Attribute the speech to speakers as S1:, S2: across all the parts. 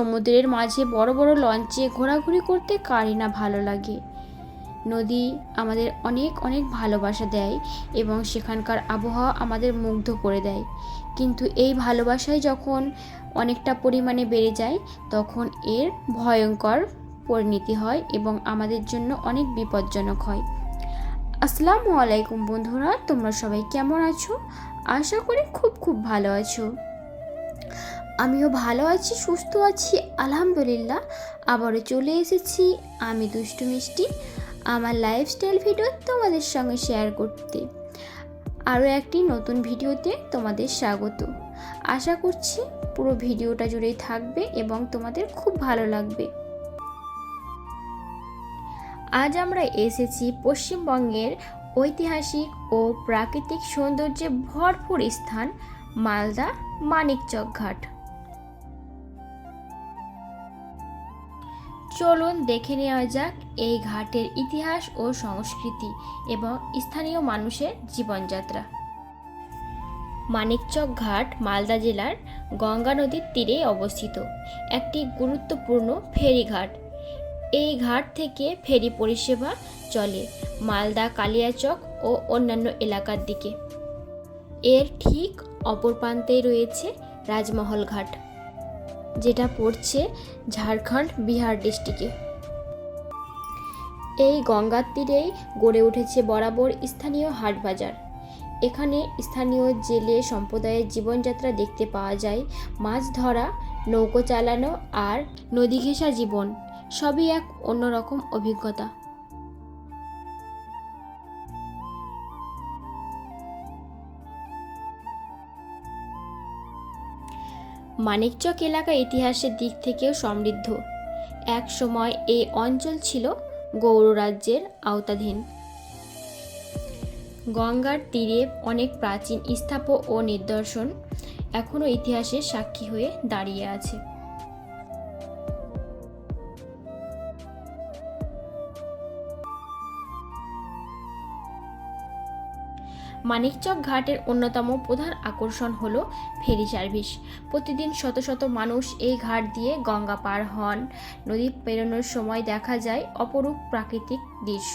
S1: সমুদ্রের মাঝে বড় বড় লঞ্চে ঘোরাঘুরি করতে কারই না ভালো লাগে। নদী আমাদের অনেক অনেক ভালোবাসা দেয় এবং সেখানকার আবহাওয়া আমাদের মুগ্ধ করে দেয়। কিন্তু এই ভালোবাসায় যখন অনেকটা পরিমাণে বেড়ে যায়, তখন এর ভয়ঙ্কর পরিণতি হয় এবং আমাদের জন্য অনেক বিপজ্জনক হয়। আসসালামু আলাইকুম বন্ধুরা, তোমরা সবাই কেমন আছো? আশা করি খুব খুব ভালো আছো। আমিও ভালো আছি, সুস্থ আছি, আলহামদুলিল্লাহ। আবারও চলে এসেছি আমি দুষ্টু মিষ্টি, আমার লাইফস্টাইল ভিডিও তোমাদের সঙ্গে শেয়ার করতে। আরও একটি নতুন ভিডিওতে তোমাদের স্বাগত। আশা করছি পুরো ভিডিওটা জুড়েই থাকবে এবং তোমাদের খুব ভালো লাগবে। আজ আমরা এসেছি পশ্চিমবঙ্গের ঐতিহাসিক ও প্রাকৃতিক সৌন্দর্যে ভরপুর স্থান, মালদা মানিকচক ঘাট চলুন দেখে নেওয়া যাক এই ঘাটের ইতিহাস ও সংস্কৃতি এবং স্থানীয় মানুষের জীবনযাত্রা। মানিকচক ঘাট মালদা জেলার গঙ্গা নদীর তীরে অবস্থিত। একটি গুরুত্বপূর্ণ ফেরিঘাট। এই ঘাট থেকে ফেরি পরিষেবা চলে মালদা কালিয়াচক ও অন্যান্য এলাকার দিকে। এর ঠিক অপর প্রান্তেই রয়েছে রাজমহল ঘাট। যেটা পড়ছে ঝাড়খণ্ড বিহার ডিস্ট্রিক্টে। এই গঙ্গার তীরেই গড়ে উঠেছে বরাবর স্থানীয় হাট বাজার এখানে স্থানীয় জেলে সম্প্রদায়ের জীবনযাত্রা দেখতে পাওয়া যায়। মাছ ধরা, নৌকো চালানো আর নদী ঘেঁষা জীবন, সবই এক অন্যরকম অভিজ্ঞতা। মানিকচক এলাকা ইতিহাসের দিক থেকেও সমৃদ্ধ। এক সময় এই অঞ্চল ছিল গৌররাজ্যের আওতাধীন। গঙ্গার তীরে অনেক প্রাচীন স্থাপ ও নিদর্শন এখনও ইতিহাসের সাক্ষী হয়ে দাঁড়িয়ে আছে। মানিকচক ঘাটের অন্যতম প্রধান আকর্ষণ হল ফেরি সার্ভিস। প্রতিদিন শত শত মানুষ এই ঘাট দিয়ে গঙ্গা পার হন। নদী পেরোনোর সময় দেখা যায় অপরূপ প্রাকৃতিক দৃশ্য।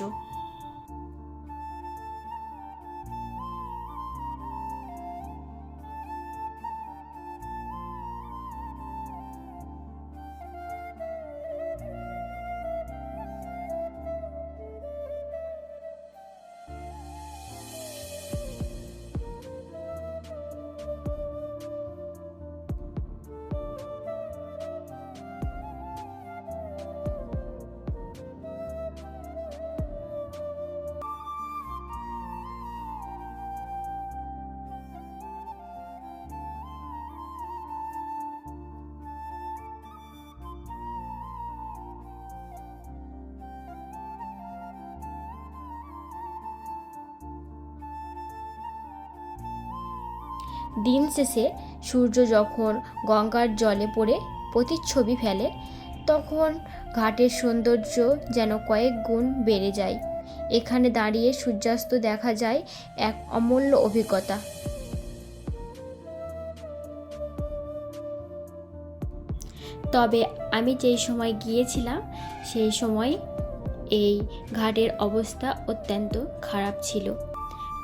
S1: দিন শেষে সূর্য যখন গঙ্গার জলে পড়ে প্রতিচ্ছবি ফেলে, তখন ঘাটের সৌন্দর্য যেন কয়েক গুণ বেড়ে যায়। এখানে দাঁড়িয়ে সূর্যাস্ত দেখা যায় এক অমূল্য অভিজ্ঞতা। তবে আমি যেই সময় গিয়েছিলাম, সেই সময় এই ঘাটের অবস্থা অত্যন্ত খারাপ ছিল।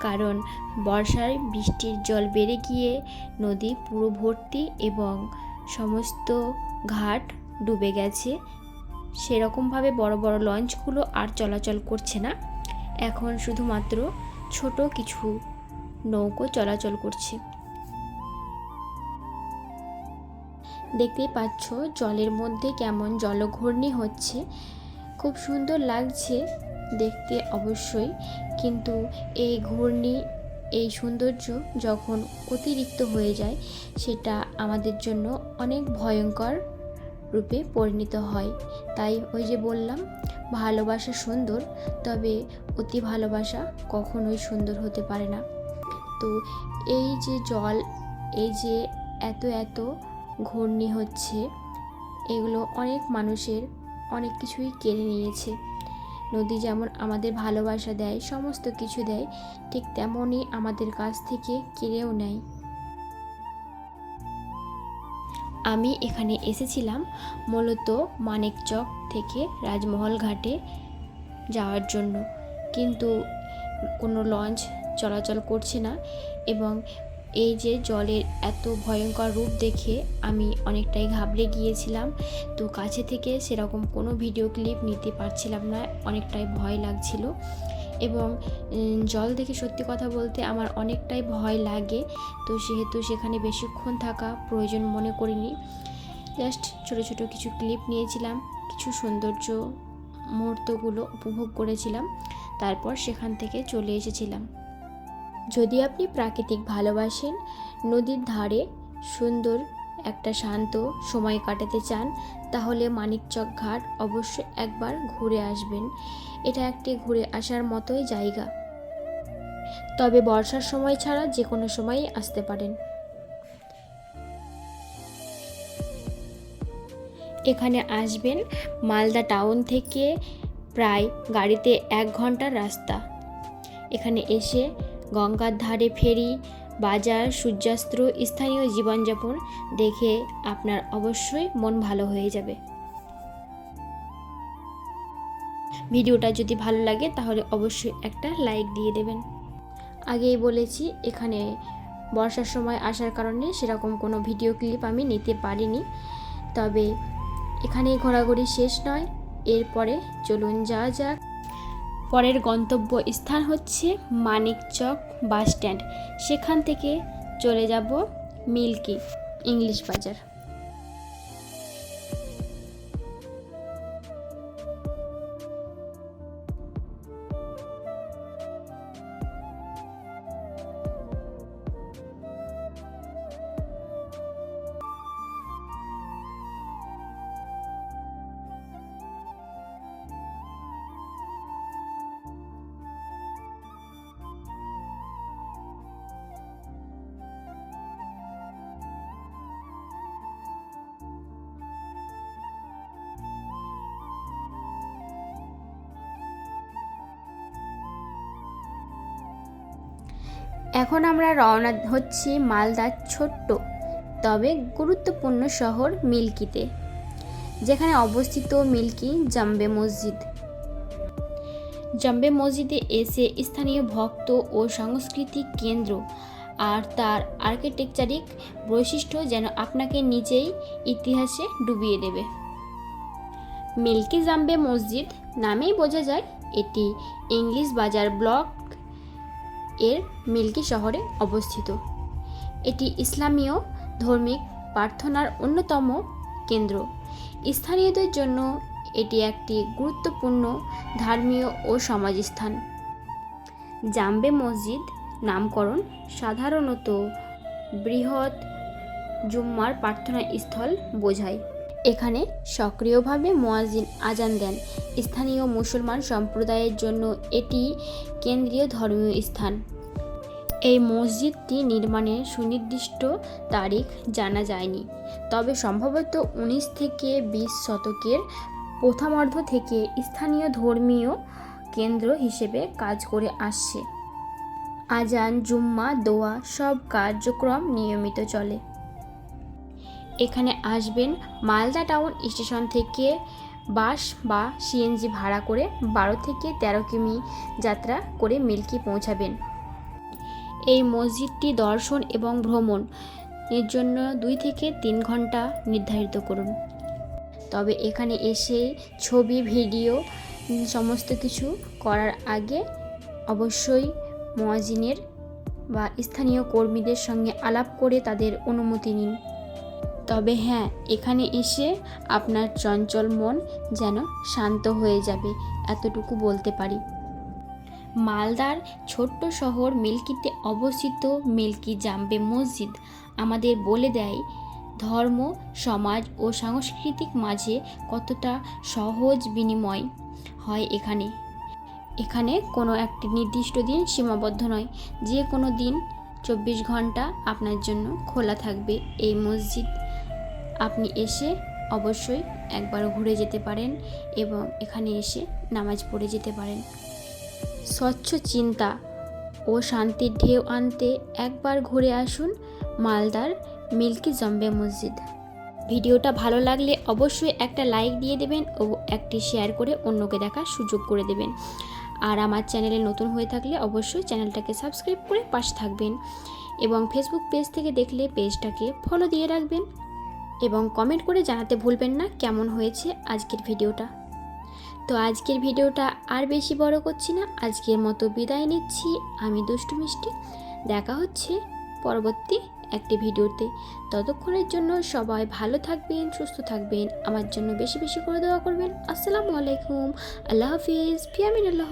S1: কারণ বর্ষায় বৃষ্টির জল বেড়ে গিয়ে নদী পুরো ভর্তি এবং সমস্ত ঘাট ডুবে গেছে। সেরকমভাবে বড় বড় লঞ্চগুলো আর চলাচল করছে না। এখন শুধুমাত্র ছোট কিছু নৌকো চলাচল করছে। দেখতেই পাচ্ছ জলের মধ্যে কেমন জলঘূর্ণি হচ্ছে। খুব সুন্দর লাগছে দেখতে অবশ্যই। কিন্তু এই ঘূর্ণি, এই সৌন্দর্য যখন অতিরিক্ত হয়ে যায়, সেটা আমাদের জন্য অনেক ভয়ঙ্কর রূপে পরিণত হয়। তাই ওই যে বললাম, ভালোবাসা সুন্দর, তবে অতি ভালোবাসা কখনোই সুন্দর হতে পারে না। তো এই যে জল, এই যে এত এত ঘূর্ণি হচ্ছে, এগুলো অনেক মানুষের অনেক কিছুই কেড়ে নিয়েছে। নদী যেমন আমাদের ভালোবাসা দেয়, সমস্ত কিছু দেয়, ঠিক তেমনই আমাদের কাছ থেকে কেড়েও নেয়। আমি এখানে এসেছিলাম মূলত মানিকচক থেকে রাজমহল ঘাটে যাওয়ার জন্য। কিন্তু কোনো লঞ্চ চলাচল করছে না এবং এই যে জলের এত ভয়ঙ্কর রূপ দেখে আমি অনেকটাই ঘাবড়ে গিয়েছিলাম। তো কাছে থেকে সেরকম কোনো ভিডিও ক্লিপ নিতে পারছিলাম না, অনেকটাই ভয় লাগছিল। এবং জল দেখে সত্যি কথা বলতে আমার অনেকটাই ভয় লাগে। তো সেহেতু সেখানে বেশিক্ষণ থাকা প্রয়োজন মনে করিনি। জাস্ট ছোটো ছোটো কিছু ক্লিপ নিয়েছিলাম, কিছু সৌন্দর্য মুহূর্তগুলো উপভোগ করেছিলাম। তারপর সেখান থেকে চলে এসেছিলাম। যদি আপনি প্রাকৃতিক ভালোবাসেন, নদীর ধারে সুন্দর একটা শান্ত সময় কাটাতে চান, তাহলে মানিকচক ঘাট অবশ্যই একবার ঘুরে আসবেন। এটা একটি ঘুরে আসার মতোই জায়গা। তবে বর্ষার সময় ছাড়া যে কোনো সময়ই আসতে পারেন। এখানে আসবেন মালদা টাউন থেকে প্রায় গাড়িতে এক ঘণ্টার রাস্তা। এখানে এসে গঙ্গার ধারে ফেরি, বাজার, সূর্যাস্ত, স্থানীয় জীবনযাপন দেখে আপনার অবশ্যই মন ভালো হয়ে যাবে। ভিডিওটা যদি ভালো লাগে তাহলে অবশ্যই একটা লাইক দিয়ে দেবেন। আগেই বলেছি, এখানে বর্ষার সময় আসার কারণে সেরকম কোনো ভিডিও ক্লিপ আমি নিতে পারিনি। তবে এখানে ঘোরাঘুরি শেষ নয়, এরপরে চলুন যাওয়া যাক। পরের গন্তব্য স্থান হচ্ছে মানিকচক বাস স্ট্যান্ড সেখান থেকে চলে যাব মিল্কি ইংলিশ বাজার। এখন আমরা রওনা হচ্ছি মালদার ছোট্ট, তবে গুরুত্বপূর্ণ শহর মিল্কিতে, যেখানে অবস্থিত মিল্কি জাম্বে মসজিদ। জাম্বে মসজিদে এসে স্থানীয় ভক্ত ও সাংস্কৃতিক কেন্দ্র আর তার আর্কিটেকচারিক বৈশিষ্ট্য যেন আপনাকে নিজেই ইতিহাসে ডুবিয়ে দেবে। মিল্কি জাম্বে মসজিদ নামেই বোঝা যায়, এটি ইংলিশ বাজার ব্লক এর মিল্কি শহরে অবস্থিত। এটি ইসলামীয় ধর্মিক প্রার্থনার অন্যতম কেন্দ্র। স্থানীয়দের জন্য এটি একটি গুরুত্বপূর্ণ ধর্মীয় ও সমাজস্থান। জাম্বে মসজিদ নামকরণ সাধারণত বৃহৎ জুম্মার প্রার্থনা স্থল বোঝায়। এখানে সক্রিয়ভাবে মোয়াজিন আজান দেন। স্থানীয় মুসলমান সম্প্রদায়ের জন্য এটি কেন্দ্রীয় ধর্মীয় স্থান। এই মসজিদটি নির্মাণের সুনির্দিষ্ট তারিখ জানা যায়নি। তবে সম্ভবত উনিশ থেকে বিশ শতকের প্রথমার্ধ থেকে স্থানীয় ধর্মীয় কেন্দ্র হিসেবে কাজ করে আসছে। আজান, জুম্মা, দোয়া সব কার্যক্রম নিয়মিত চলে। এখানে আসবেন মালদা টাউন স্টেশন থেকে বাস বা সিএনজি ভাড়া করে বারো থেকে তেরো কিমি যাত্রা করে মিল্কি পৌঁছাবেন। এই মসজিদটি দর্শন এবং ভ্রমণ এর জন্য দুই থেকে তিন ঘণ্টা নির্ধারিত করুন। তবে এখানে এসে ছবি, ভিডিও, সমস্ত কিছু করার আগে অবশ্যই মোয়াজিনের বা স্থানীয় কর্মীদের সঙ্গে আলাপ করে তাদের অনুমতি নিন। তবে হ্যাঁ এখানে এসে আপনার চঞ্চল মন যেন শান্ত হয়ে যাবে, এতটুকু বলতে পারি। মালদার ছোট্ট শহর মিল্কিতে অবস্থিত মিল্কি জাম্বে মসজিদ আমাদের বলে দেয়, ধর্ম, সমাজ ও সাংস্কৃতিক মাঝে কতটা সহজ বিনিময় হয় এখানে। এখানে কোনো একটি নির্দিষ্ট দিন সীমাবদ্ধ নয়, যে কোনো দিন চব্বিশ ঘণ্টা আপনার জন্য খোলা থাকবে এই মসজিদ। আপনি এসে অবশ্যই একবার ঘুরে যেতে পারেন এবং এখানে এসে নামাজ পড়ে যেতে পারেন। স্বচ্ছ চিন্তা ও শান্তির ঢেউ আনতে একবার ঘুরে আসুন মালদার মিল্কি জম্বে মসজিদ। ভিডিওটা ভালো লাগলে অবশ্যই একটা লাইক দিয়ে দেবেন ও একটি শেয়ার করে অন্যকে দেখার সুযোগ করে দেবেন। আর আমার চ্যানেলে নতুন হয়ে থাকলে অবশ্যই চ্যানেলটাকে সাবস্ক্রাইব করে পাশে থাকবেন এবং ফেসবুক পেজ থেকে দেখলে পেজটাকে ফলো দিয়ে রাখবেন। এবং কমেন্ট করে জানাতে ভুলবেন না কেমন হয়েছে আজকের ভিডিওটা। তো আজকের ভিডিওটা আর বেশি বড় করছি না, আজকের মতো বিদায় নিচ্ছি। আমি দুষ্টু মিষ্টি, দেখা হচ্ছে পরবর্তী একটি ভিডিওতে। ততক্ষণের জন্য সবাই ভালো থাকবেন, সুস্থ থাকবেন, আমার জন্য বেশি বেশি করে দেওয়া করবেন। আসসালামু আলাইকুম, আল্লাহ হাফিজ, ফিয়ামিন আল্লাহ।